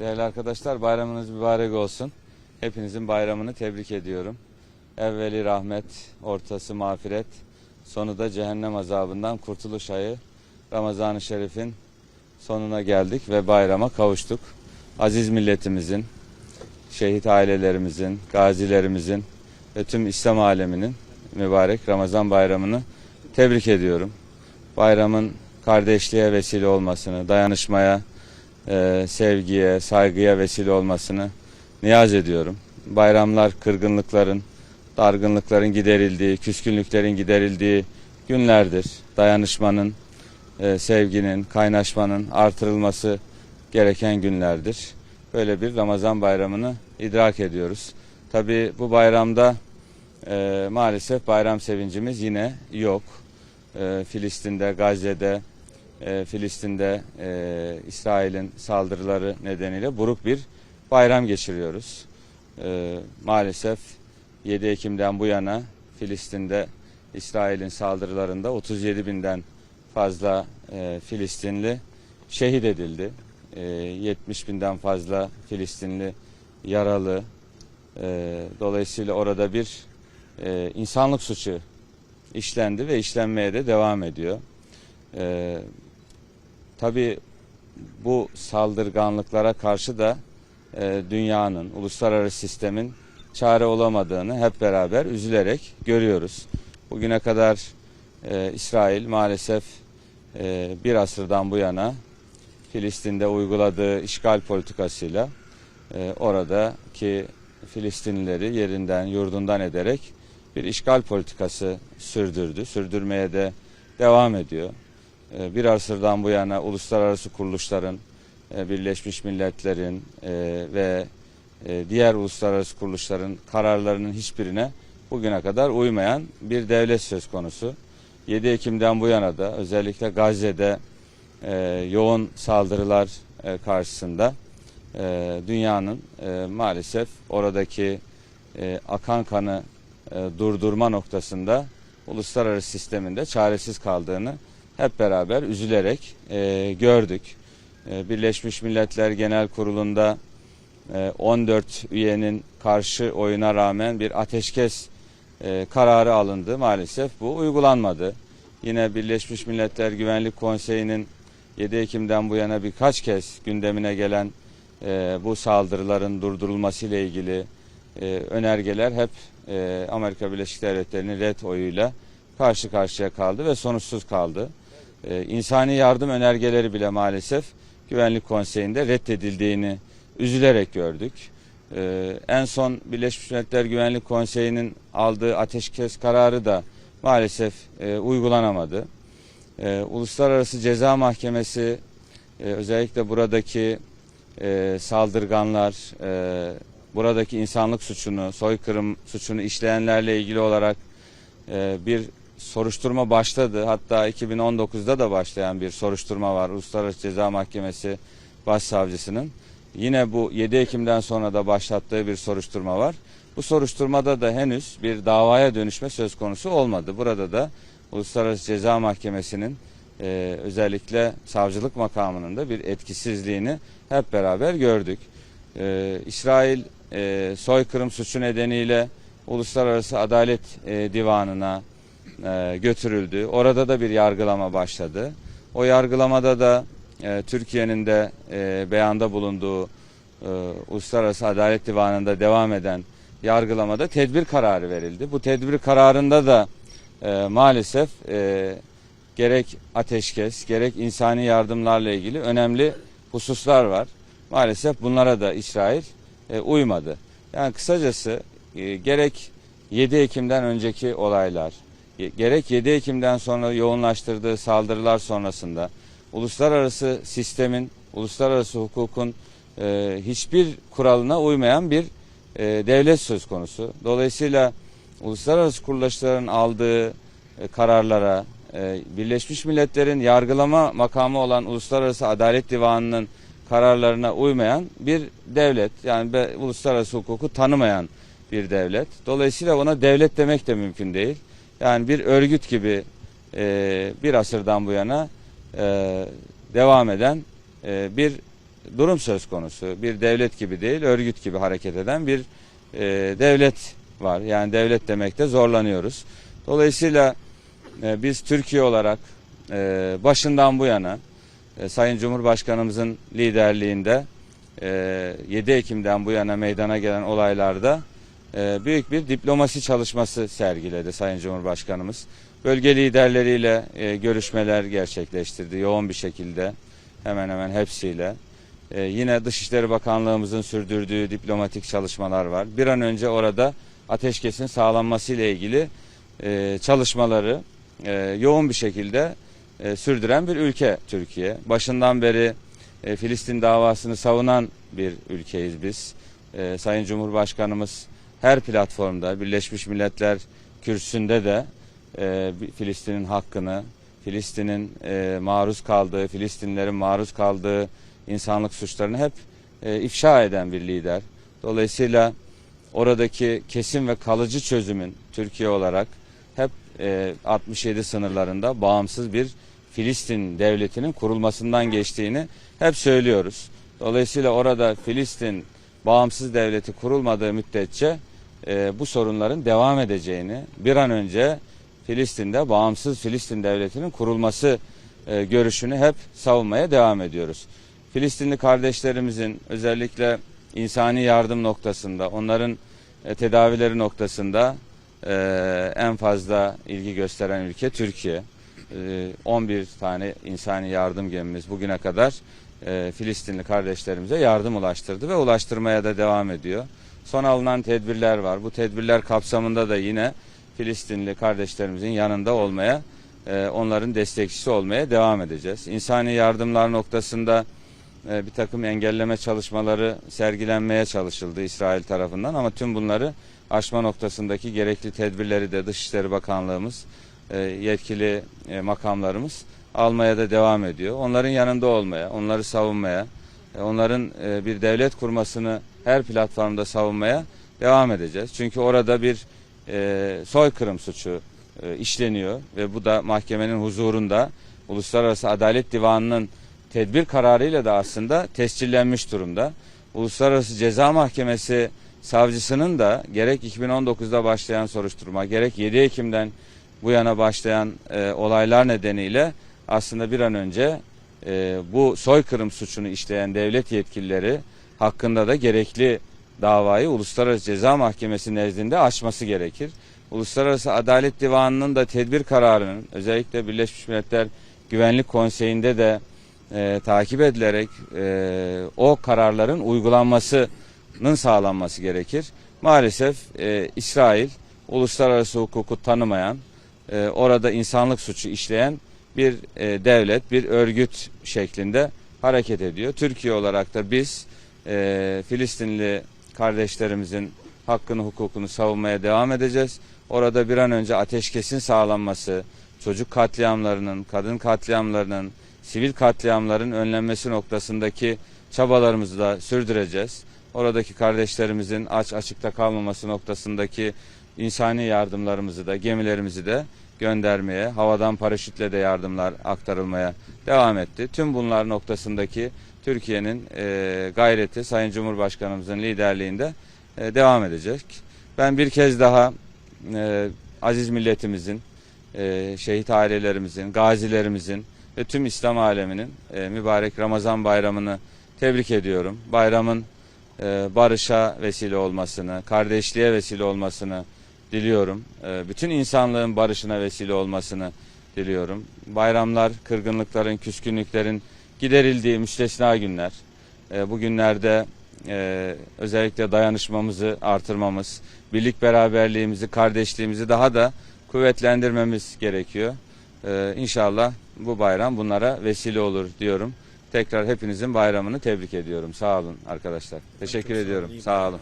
Değerli arkadaşlar bayramınız mübarek olsun. Hepinizin bayramını tebrik ediyorum. Evveli rahmet, ortası mağfiret, sonu da cehennem azabından kurtuluş ayı Ramazan-ı Şerif'in sonuna geldik ve bayrama kavuştuk. Aziz milletimizin, şehit ailelerimizin, gazilerimizin ve tüm İslam aleminin mübarek Ramazan bayramını tebrik ediyorum. Bayramın kardeşliğe vesile olmasını, dayanışmaya, e, sevgiye, saygıya vesile olmasını niyaz ediyorum. Bayramlar kırgınlıkların, dargınlıkların giderildiği, küskünlüklerin giderildiği günlerdir. Dayanışmanın, e, sevginin, kaynaşmanın artırılması gereken günlerdir. Böyle bir Ramazan bayramını idrak ediyoruz. Tabi bu bayramda e, maalesef bayram sevincimiz yine yok. E, Filistin'de, Gazze'de, e, Filistin'de e, İsrail'in saldırıları nedeniyle buruk bir bayram geçiriyoruz. E, maalesef 7 Ekim'den bu yana Filistin'de İsrail'in saldırılarında 37 binden fazla e, Filistinli şehit edildi. E, 70 binden fazla Filistinli yaralı. E, dolayısıyla orada bir e, insanlık suçu işlendi ve işlenmeye de devam ediyor. E, Tabii bu saldırganlıklara karşı da e, dünyanın, uluslararası sistemin çare olamadığını hep beraber üzülerek görüyoruz. Bugüne kadar e, İsrail maalesef e, bir asırdan bu yana Filistin'de uyguladığı işgal politikasıyla e, oradaki Filistinlileri yerinden, yurdundan ederek bir işgal politikası sürdürdü. Sürdürmeye de devam ediyor. E, bir asırdan bu yana uluslararası kuruluşların, e, Birleşmiş Milletler'in e, ve e, diğer uluslararası kuruluşların kararlarının hiçbirine bugüne kadar uymayan bir devlet söz konusu. 7 Ekim'den bu yana da özellikle Gazze'de yoğun saldırılar karşısında dünyanın maalesef oradaki akan kanı durdurma noktasında uluslararası sisteminde çaresiz kaldığını hep beraber üzülerek e, gördük. E, Birleşmiş Milletler Genel Kurulu'nda e, 14 üyenin karşı oyuna rağmen bir ateşkes e, kararı alındı. Maalesef bu uygulanmadı. Yine Birleşmiş Milletler Güvenlik Konseyi'nin 7 Ekim'den bu yana birkaç kez gündemine gelen e, bu saldırıların durdurulması ile ilgili e, önergeler hep e, Amerika Birleşik Devletleri'nin red oyuyla karşı karşıya kaldı ve sonuçsuz kaldı. Ee, insani yardım önergeleri bile maalesef Güvenlik Konseyi'nde reddedildiğini üzülerek gördük. Ee, en son Birleşmiş Milletler Güvenlik Konseyi'nin aldığı ateşkes kararı da maalesef e, uygulanamadı. Ee, Uluslararası Ceza Mahkemesi e, özellikle buradaki e, saldırganlar, buradaki insanlık suçunu, soykırım suçunu işleyenlerle ilgili olarak bir soruşturma başladı. Hatta 2019'da da başlayan bir soruşturma var. Uluslararası Ceza Mahkemesi Başsavcısının. Yine bu 7 Ekim'den sonra da başlattığı bir soruşturma var. Bu soruşturmada da henüz bir davaya dönüşme söz konusu olmadı. Burada da Uluslararası Ceza Mahkemesi'nin e, özellikle savcılık makamının da bir etkisizliğini hep beraber gördük. E, İsrail e, soykırım suçu nedeniyle Uluslararası Adalet e, Divanı'na e, götürüldü. Orada da bir yargılama başladı. O yargılamada da e, Türkiye'nin de e, beyanda bulunduğu e, Uluslararası Adalet Divanı'nda devam eden yargılamada tedbir kararı verildi. Bu tedbir kararında da e, maalesef e, gerek ateşkes gerek insani yardımlarla ilgili önemli hususlar var. Maalesef bunlara da İsrail e, uymadı. Yani kısacası e, gerek 7 Ekim'den önceki olaylar, gerek 7 Ekim'den sonra yoğunlaştırdığı saldırılar sonrasında uluslararası sistemin, uluslararası hukukun e, hiçbir kuralına uymayan bir e, devlet söz konusu. Dolayısıyla uluslararası kuruluşların aldığı e, kararlara, e, Birleşmiş Milletler'in yargılama makamı olan Uluslararası Adalet Divanı'nın kararlarına uymayan bir devlet, yani be, uluslararası hukuku tanımayan bir devlet. Dolayısıyla ona devlet demek de mümkün değil. Yani bir örgüt gibi e, bir asırdan bu yana e, devam eden e, bir durum söz konusu. Bir devlet gibi değil, örgüt gibi hareket eden bir e, devlet var. Yani devlet demekte zorlanıyoruz. Dolayısıyla e, biz Türkiye olarak e, başından bu yana e, Sayın Cumhurbaşkanımızın liderliğinde e, 7 Ekim'den bu yana meydana gelen olaylarda büyük bir diplomasi çalışması sergiledi Sayın Cumhurbaşkanımız. Bölge liderleriyle e, görüşmeler gerçekleştirdi yoğun bir şekilde hemen hemen hepsiyle. E, yine Dışişleri Bakanlığımızın sürdürdüğü diplomatik çalışmalar var. Bir an önce orada ateşkesin sağlanması ile ilgili e, çalışmaları e, yoğun bir şekilde sürdüren bir ülke Türkiye. Başından beri Filistin davasını savunan bir ülkeyiz biz. Sayın Cumhurbaşkanımız her platformda Birleşmiş Milletler kürsüsünde de e, Filistin'in hakkını, Filistin'in e, maruz kaldığı, Filistinlerin maruz kaldığı insanlık suçlarını hep e, ifşa eden bir lider. Dolayısıyla oradaki kesin ve kalıcı çözümün Türkiye olarak hep e, 67 sınırlarında bağımsız bir Filistin devletinin kurulmasından geçtiğini hep söylüyoruz. Dolayısıyla orada Filistin bağımsız devleti kurulmadığı müddetçe e, bu sorunların devam edeceğini bir an önce Filistin'de bağımsız Filistin devletinin kurulması e, görüşünü hep savunmaya devam ediyoruz. Filistinli kardeşlerimizin özellikle insani yardım noktasında, onların e, tedavileri noktasında e, en fazla ilgi gösteren ülke Türkiye. E, 11 tane insani yardım gemimiz bugüne kadar e, Filistinli kardeşlerimize yardım ulaştırdı ve ulaştırmaya da devam ediyor. Son alınan tedbirler var. Bu tedbirler kapsamında da yine Filistinli kardeşlerimizin yanında olmaya, e, onların destekçisi olmaya devam edeceğiz. İnsani yardımlar noktasında e, bir takım engelleme çalışmaları sergilenmeye çalışıldı İsrail tarafından ama tüm bunları aşma noktasındaki gerekli tedbirleri de Dışişleri Bakanlığımız, e, yetkili e, makamlarımız almaya da devam ediyor. Onların yanında olmaya, onları savunmaya, e, onların e, bir devlet kurmasını her platformda savunmaya devam edeceğiz. Çünkü orada bir e, soykırım suçu işleniyor ve bu da mahkemenin huzurunda Uluslararası Adalet Divanı'nın tedbir kararıyla da aslında tescillenmiş durumda. Uluslararası Ceza Mahkemesi savcısının da gerek 2019'da başlayan soruşturma gerek 7 Ekim'den bu yana başlayan e, olaylar nedeniyle aslında bir an önce e, bu soykırım suçunu işleyen devlet yetkilileri hakkında da gerekli davayı Uluslararası Ceza Mahkemesi nezdinde açması gerekir. Uluslararası Adalet Divanı'nın da tedbir kararının özellikle Birleşmiş Milletler Güvenlik Konseyi'nde de e, takip edilerek e, o kararların uygulanmasının sağlanması gerekir. Maalesef e, İsrail uluslararası hukuku tanımayan, e, orada insanlık suçu işleyen bir e, devlet, bir örgüt şeklinde hareket ediyor. Türkiye olarak da biz e, Filistinli kardeşlerimizin hakkını, hukukunu savunmaya devam edeceğiz. Orada bir an önce ateşkesin sağlanması, çocuk katliamlarının, kadın katliamlarının, sivil katliamların önlenmesi noktasındaki çabalarımızı da sürdüreceğiz. Oradaki kardeşlerimizin aç açıkta kalmaması noktasındaki insani yardımlarımızı da gemilerimizi de göndermeye, havadan paraşütle de yardımlar aktarılmaya devam etti. Tüm bunlar noktasındaki Türkiye'nin e, gayreti Sayın Cumhurbaşkanımızın liderliğinde e, devam edecek. Ben bir kez daha e, aziz milletimizin, e, şehit ailelerimizin, gazilerimizin ve tüm İslam aleminin e, mübarek Ramazan bayramını tebrik ediyorum. Bayramın e, barışa vesile olmasını, kardeşliğe vesile olmasını diliyorum. E, bütün insanlığın barışına vesile olmasını diliyorum. Bayramlar, kırgınlıkların, küskünlüklerin giderildiği müstesna günler. E, bu günlerde e, özellikle dayanışmamızı artırmamız, birlik beraberliğimizi, kardeşliğimizi daha da kuvvetlendirmemiz gerekiyor. E, inşallah bu bayram bunlara vesile olur diyorum. Tekrar hepinizin bayramını tebrik ediyorum. Sağ olun arkadaşlar. Teşekkür ediyorum. Sağ olun.